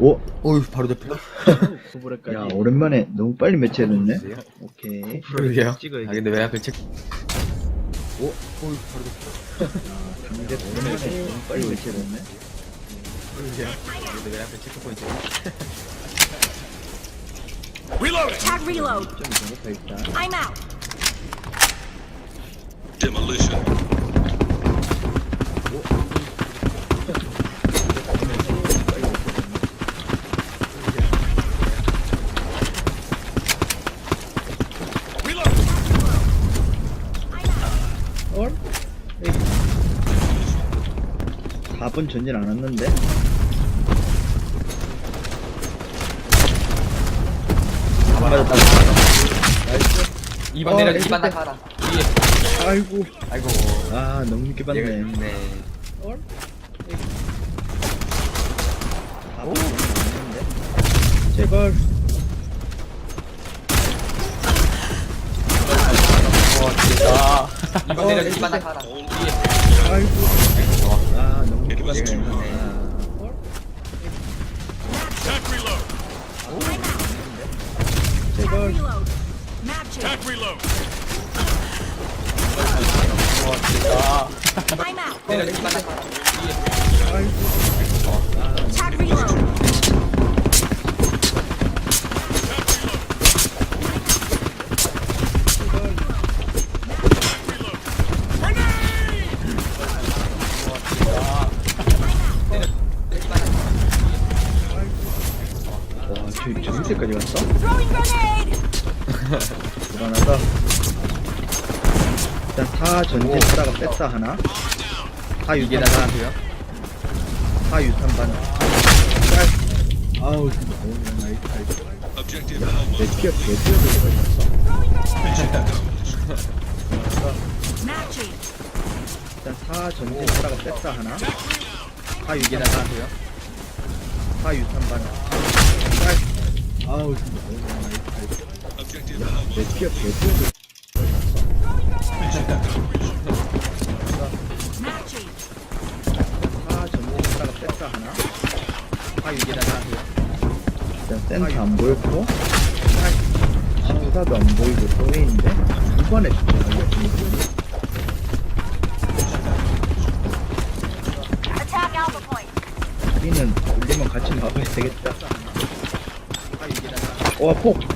오, 어휴 바로 대표 구부레까지. 야 오랜만에 너무 빨리 매치해줬네. 오케이. 그러게요. 아 근데 왜 하필 책 오, 어휴 바로 대표 근데 오랜만에 너무 빨리 매치해줬네. 그러게요 근데 왜 하필 체크 포인트 Tag reload. 좀 배고파 있다. I'm out. Demolition. 4분 전진 안 왔는데? 맞았다. 나이스. 2번 어, 내려 2번 때. 나가라 위에 아이고. 아이고 아, 너무 늦게 봤네. 네 헐? 4분 전진 안 왔는데? 제발. 어 진짜 2번 어, 내려 에이스 2번 때. 나가라 아이고. It was too hard. Tac reload. Tac reload. Map reload. I'm out. Tac reload. 전진 하다가 뺐다 하나. 타 이게 유탄 반. 나가고요 타 유탄 반. 짤. 아우 진짜 오늘 나이스. Objective Alpha. 내 키가 개 뛰어들어가 있었어. Map change. 일단 타 전진 하다가 뺐다 하나. 타 이게 유탄 반. 나가고요 타 유탄 반. 짤. 아우 진짜 오늘 나이스. Objective Alpha. 내 키가 개 뛰어들 전진 하다가 뺐다 하나. 유탄 나가고요 일단 센터 안 보였고 시사도 안 보이고 또웨인데 이번에 Attack Alpha. 우리는 울리면 같이 막아야 되겠다. 아 이게 나가 와 폭!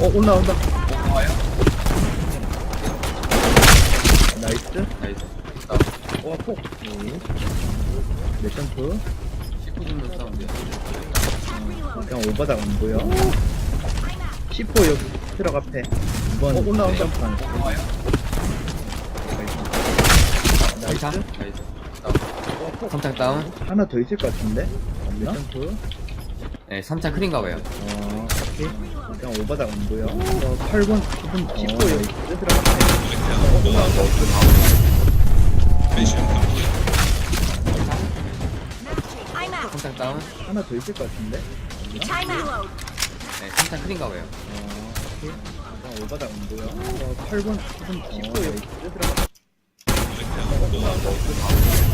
어 올라온다. 와요? 나이스. 나이스. 와 폭! 내 점프. 19 죽는 사운드야 Tag reload. 그냥 오바닥 안 보여. 10호 여기 트럭 앞에. 2번 어 올라온다. 점프하는 와요? 나이스. 나이스. 나이스 다운 3창 다운. 하나 더 있을 것 같은데? 내 점프 네 3창 크린가 봐요 어 오케이 그냥 오바닥 안 보여 어 8번 9번 10호 여기 change. I'm out. 3창 다운 하나 더 있을 것 같은데 Time reload. 네 3창 크린가 봐요 어, 오케이. 그냥 오바닥 안 보여. 어, 8번, 9번, 10호 여기 들어가. Mission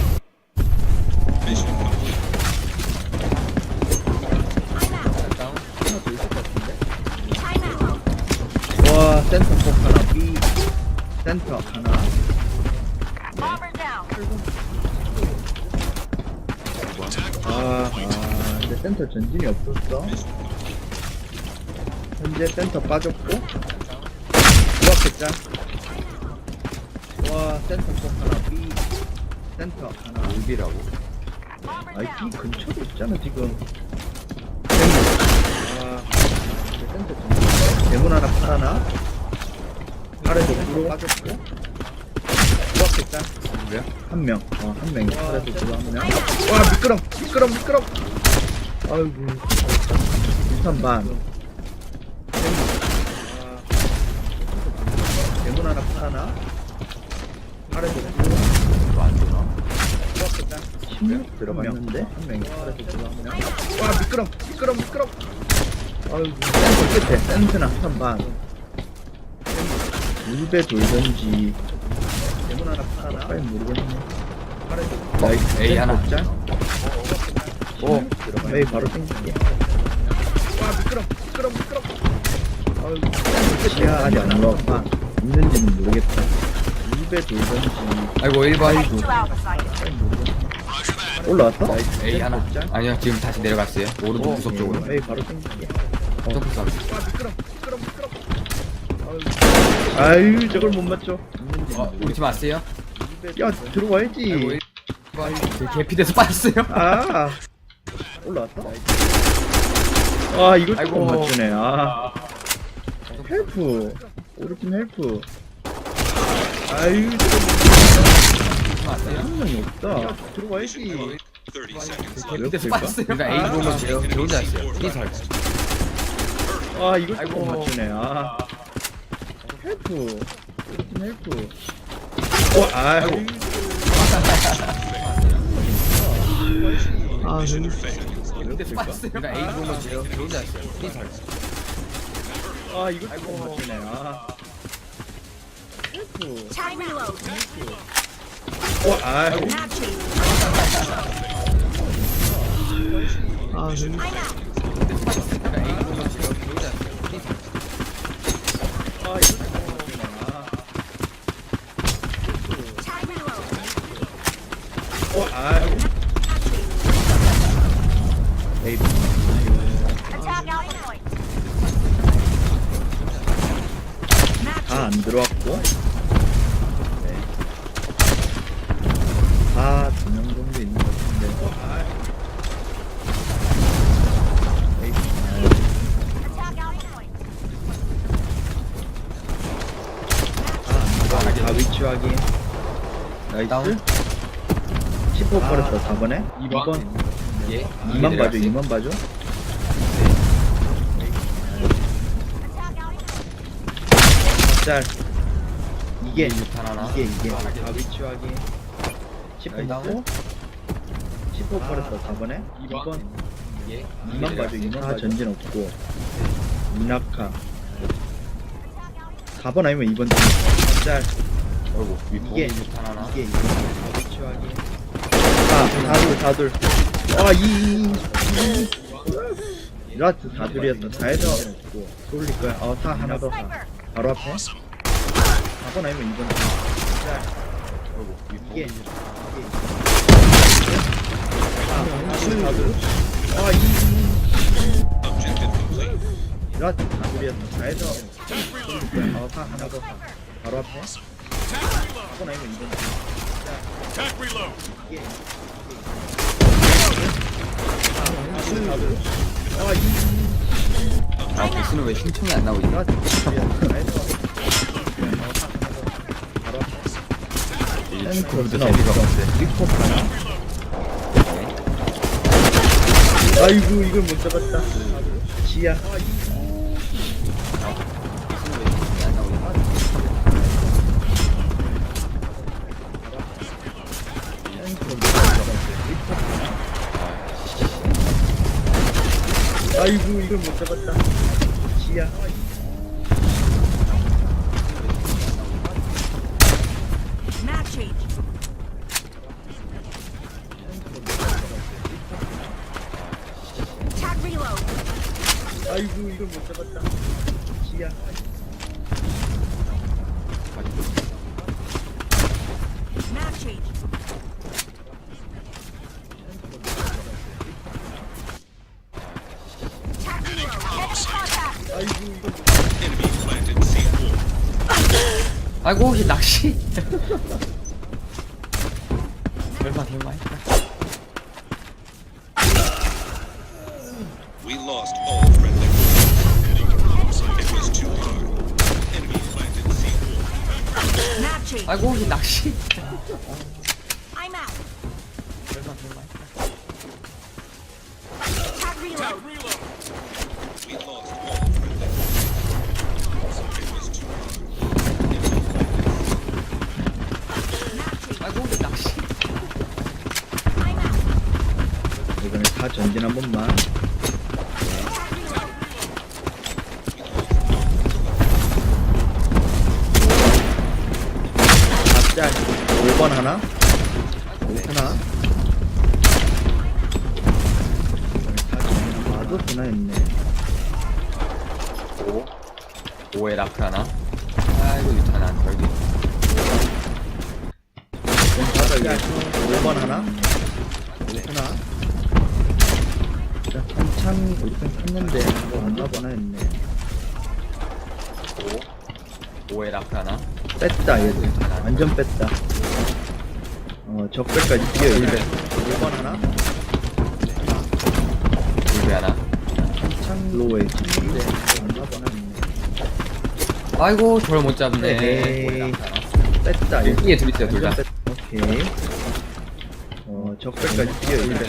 센터 하나. 아, 아, 근데 센터 전진이 없었어. 현재 센터 빠졌고. 누웠겠자. 와, 센터 폭 하나, B. 센터 하나. Bomber 아이. B 근처에 있잖아, 지금. 아, 근데 센터 전진. 대문 하나 팔아나? 아래도 구로 빠졌고. 누웠겠자. 누구야? 한 명, 어, 한 명이 팔에서 들어 한 명. 와, 미끄럼, 미끄럼, 미끄럼. 아이고, 일단 반. 대문 하나 팔아나? 아래도 들어. 이거 안 되나? 16 들어갔는데 한 들어 한 명. 와, 미끄럼, 미끄럼, 미끄럼. 아이고, 끝에 센터는 한 반. 물배 돌던지 대문 하나 팔아라 빨리 모르겠네 나이스 A 하나. 짠 오, 들어가. 에이, 바로 땡길게. 와, 미끄럼, 미끄럼, 미끄럼. 지하 아직 안 올라왔다. 있는지는 모르겠다. 물배 돌던지. 아이고 1번 아이고. 빨리 모르겠네. 올라왔어? A 하나 짠. 아니요 지금 다시 내려갔어요 오른쪽 오, 구석 쪽으로 에이, 바로 땡길게. 점프 싸움 와, 미끄럼, 미끄럼, 미끄럼. 아유, 저걸 못 맞춰. 어, 우리 팀 왔어요? 야, 들어와야지. 아이고 1번 제 개피돼서 빠졌어요 아, 올라왔어? 아, 이걸 아이고. 조금 맞추네. 아, 헬프. 우리 팀 헬프. 아유, 팀 왔어요? 한 명이 없다. 들어와야지. 30 seconds. 개피돼서 그럴까? 빠졌어요 그러니까 A 보면 제가 저 혼자 했어요 삐설 아, 이걸 아이고. 조금 맞추네. 아, 헬프. 헬프. 어, 아유. 아, 개피돼서 빠졌어요 그러니까 A 보면 혼자 했어요 삐설 아, 이걸 조금 맞추네. 아, 헬프. Time reload. 어, 아유. Matching. 아, I'm out. 그러니까 A 보면 했어요 안 들어왔고. 네. 다두명 정도 있는 것 같은데. Point. 아, 다 위치 확인. 나이스. 다운. 10호 버렸어, 4번에. 2번 예 2만 봐줘, 2만 봐줘. 짤. 이게, 유탄 하나 이게, 이게. 다 위치 확인. 10호 다운. 맞고. 10호 버렸어, 4번에. 2번. 예 2만 봐줘, 2만 봐. 전진 없고. 이나카. 4번 아니면 2번 짤. 어이구 이게, 유탄 하나 이게, 이게. 다 위치 확인. 4, 4둘, 4둘. 아, 2, 2, 2. 라트 4둘이었다. 4에서 돌릴 거야. 어, 4 하나 더. 4. 바로 앞에. 4번 아니면 2번 짤. 어이구 이게, 이게. 4, 4둘. 아, 2, 2. Objective complete. 라트 4둘이었다. 4에서 돌릴 거야. 어, 4 하나 더. 4. 바로 앞에. 4번 아니면 2번 이게, 이게. 4, 4둘. 아, 2, 2. 아 보스는 왜 신청이 안 나오지 라트 4둘이었다. 4에서 바로 앞에. 컴퓨터 재미가 없는데 하나. 아이고 이걸 못 잡았다. 지야. 아이고 이걸 못 잡았다. 지야. 이걸 못 잡았다. 지야. Contact. 아이고 이걸 못 Enemy planted C4. 아이고 혹시 낚시 설마 설마 했다 We lost all 아이고 낚시 하나. 나도 하나 했네. 5 5에 라크 하나? 아이고 유탄 안 걸리 짤 5번 하나? 하나. 자, 한창 일단 탔는데 뭐 하나 번나 했네. 5 5에 라크 하나? 뺐다 얘들. 완전 뺐다 어 적배까지 뛰어 1배. 5번 하나? 불배 하나. 로에 했네. 아이고 저를 못 잡네. 에헤이. 5에 라크 하나 뺐다 얘 여기에 둘 있어요 둘다? 완전 뺐- 오케이. 어 적배까지 뛰어 1배.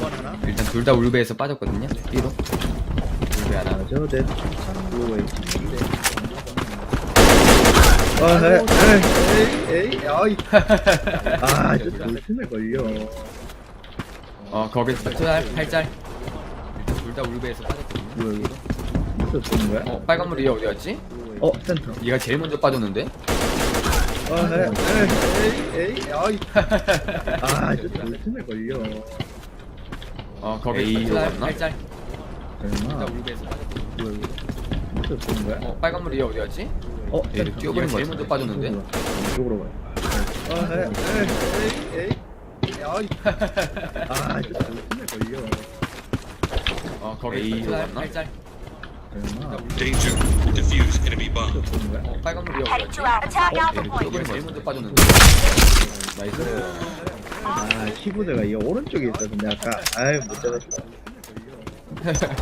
5번 하나? 일단 둘 다 울베에서 빠졌거든요 B로. 울베 하나. 맞아 내 한창 로에 에이, 에이, 에이, 아이. 아, 저 돌틈에 걸려. 어 거기서 8짤 8짤 일단 둘다 울베에서 빠졌거든요 뭐야, 이거? 거야? 어 빨간 물 이 어디였지? 어, 센터. 얘가 제일 먼저 빠졌는데? 아, 에이, 에이, 에이, 아이. 아, 저 돌틈에 걸려. 어 거기서 8짤 8짤 둘 설마. 다 울베에서 빠졌거든요 뭐야, 이거? 거야? 어 빨간 물이 어디였지? 어, 얘 센터. 뛰어버린 거 제일 먼저 빠졌는데? 이쪽으로 가요. 아, 에이, 에이, 에이, 아이. 아, 저 돌틈에 걸려. 어 거기서 8짤 8짤 설마. Danger. Defuse enemy bomb. 거야? 어 빨간 물이 Headed 어디였지? to our attack alpha 얘 point. 뛰어버린 거 제일 먼저 빠졌는데 나이스 아, 키보드가 이 오른쪽에 있어서 내가 아까, 아이, 못 잡았어. Danger. Defuse enemy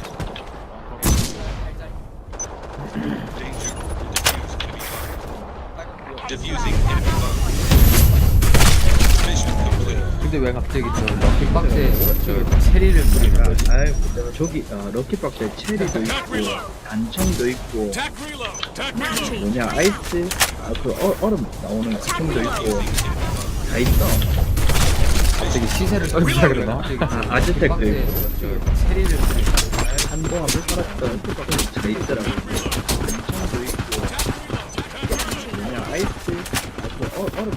bomb. Defusing enemy bomb. Mission complete. 근데 왜 갑자기 저 럭키 박스에 저 체리를 뿌리는 거지? 아이, 못 잡았어. 저기, 어, 럭키박스에 체리도 있고, 단청도 있고, Matching. 뭐냐, 아이스, 아, 그, 어, 얼음 나오는 쿠션도 있고, 다 있어. 갑자기 시세를 떨기라 그러나? 아, 아즈텍도 있고. 저 체리를 뿌리는 거지? 한동안 못 살았던 럭키박스 다 있더라고. 단청도 있고, 뭐냐, 아이스, 아, 그, 어, 얼음.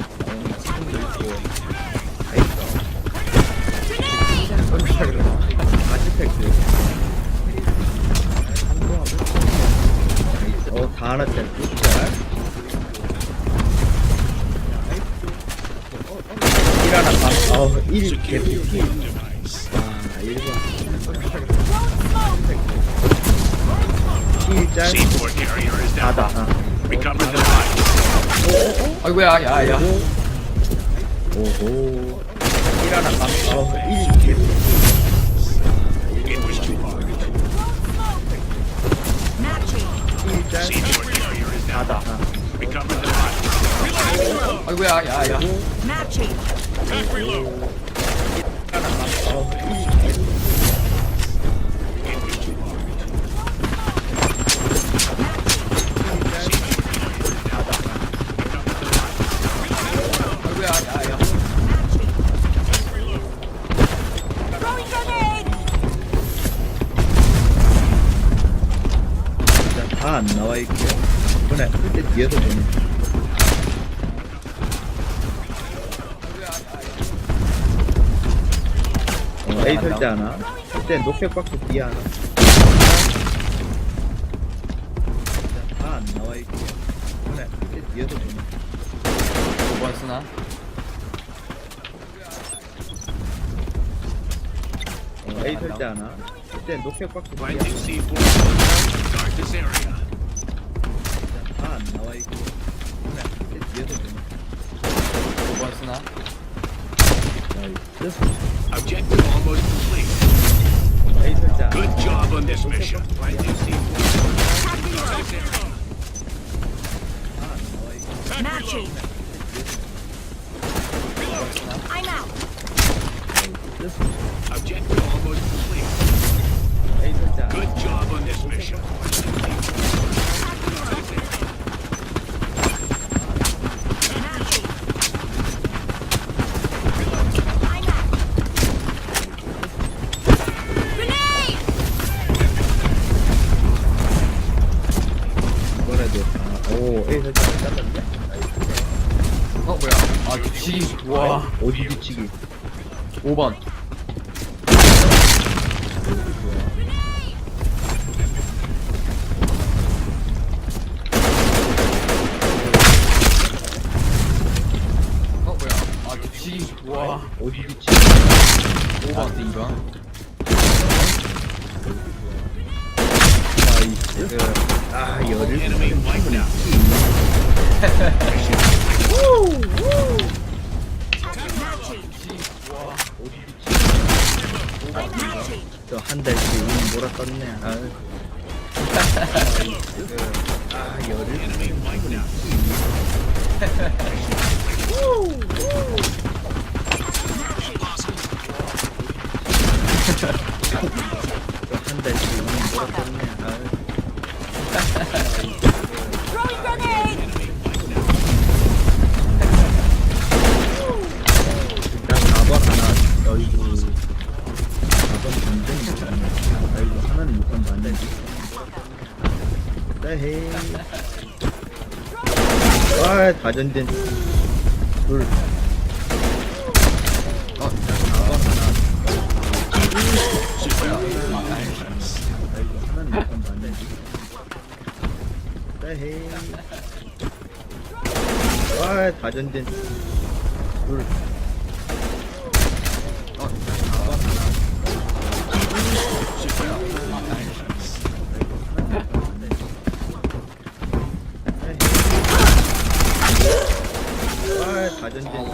어, 다두 짤. 일 하나 반, 어, 일 개피. 아, 일번. 킬짤, C4 carrier is down. 다다. 아. 아이고야 야야 오호. 일 하나 반, 어, 일 개피. It was too hard. Matching. 킬짤, C4 carrier is down. 다다. 아. Recover the body. 아이고야 야야. 어, 일 뒤에서 보니. 어, A 설때 하나. 그때 녹색 박스 뒤에 하나. 다 안 나와 있고. 그때 뒤에서 보니. 5번 쓰나? 어, A 설때 하나. 그때 녹색 박스 뒤에 하나. Mano, ela aí. Vou bom ensinar. Aí. Objective almost complete. Good job on this mission. I'm out. Objective almost complete. Good job on this mission. 뒤치기 5번. 어 뭐야? 아 뒤치기. 와. 어디 뒤치기? 5번. 2번 나이스. 아 열을 Enemy out. 저한 달씩 운 몰아 떴네 아아 열을 out. 저한 달씩 운 몰아 떴네 아 Throwing grenade! 4번 전쟁이 있네 여의고 하나는 6번 맞네지 네헤이 와 다전진. 둘 어, 4번 하나 여의고 하나는 6번 맞네지 네헤이 와 다전진. 둘 아, 다전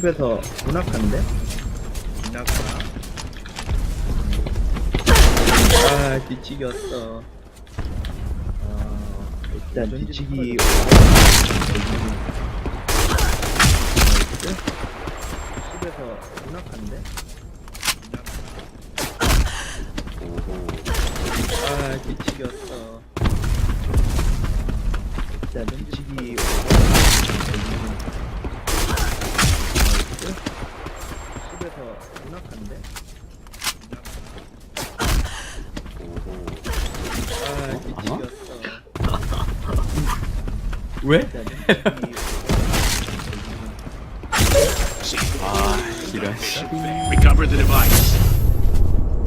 10에서 문학한데? 문학가. 아, 뒤치기 왔어. 아, 일단 뒤치기. 10에서 문학한데? 아, 뒤치기 왔어. 일단 뒤치기. 10에서 문학한데? 아, 뒤치기였어. 왜? 아 이런 Recover the device.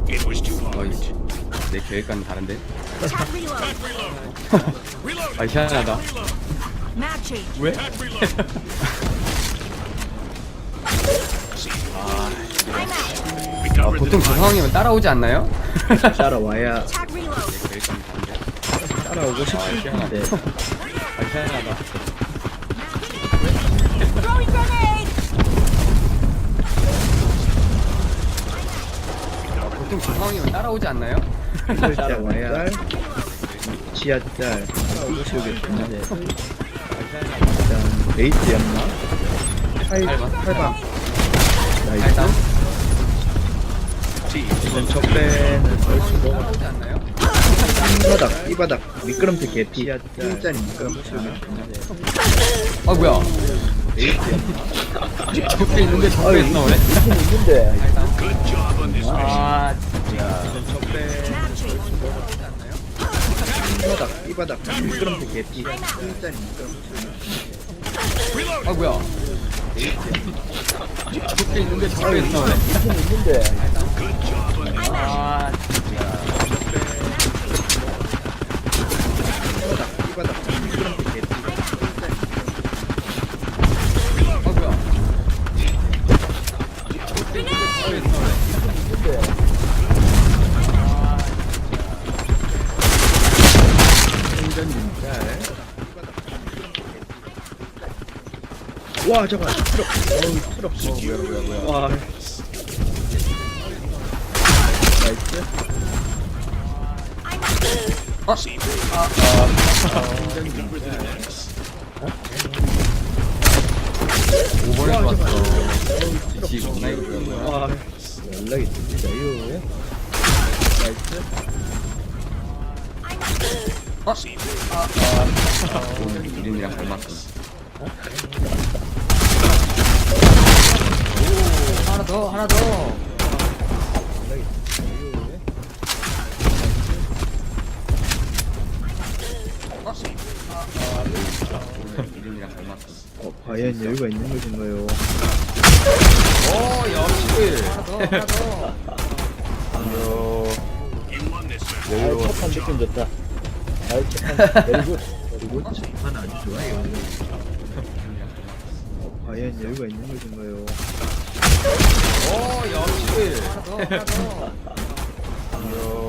It was too 어이 hard. 내 계획과는 다른데? Tag reload! Reload. 아 희한하다 Map change! 왜? 아, The 보통 그 device. 상황이면 따라오지 않나요? 따라와야 따라오고 싶은데. 아! 보통 그 상황이면 따라오지 않나요? 따라와야 지하짤 따라오고 싶은데. 아, 일단 베이스였나? 8, 팔방. 8방. 나이스. 일단 적배는 벌수고. 따라오지 않나요? 이 바닥, 이 바닥. 미끄럼틀 개피. 일자리 미끄럼틀. 아 뭐야 적배 있는데 있는데. Job on this mission. 아 적배. Map change! 이 바닥, 이 바닥. 미끄럼틀 개피. 일자리 미끄럼틀. 아 뭐야 적게 있는데 적게 있어. 있는데. 아, 뭐야. 적게 와 잠깐 트럭. 어우 트럭 어 뭐야 뭐야 뭐야. 와. 나이스 오버를 왔어 지치 겁나 이거 뭐야 와 연락이 됩니다요 나이스 오늘 이름이랑 닮았어. 하 여유가 있는 것인가요. 오 역시. 하나 더 하나 더 match. 아이 첫판 느낌 좋다. 아이 첫판 내리고. 그리고 재판 아주 좋아요. 어 과연 여유가 있는 것인가요. 오 역시. 하나 더 하나 더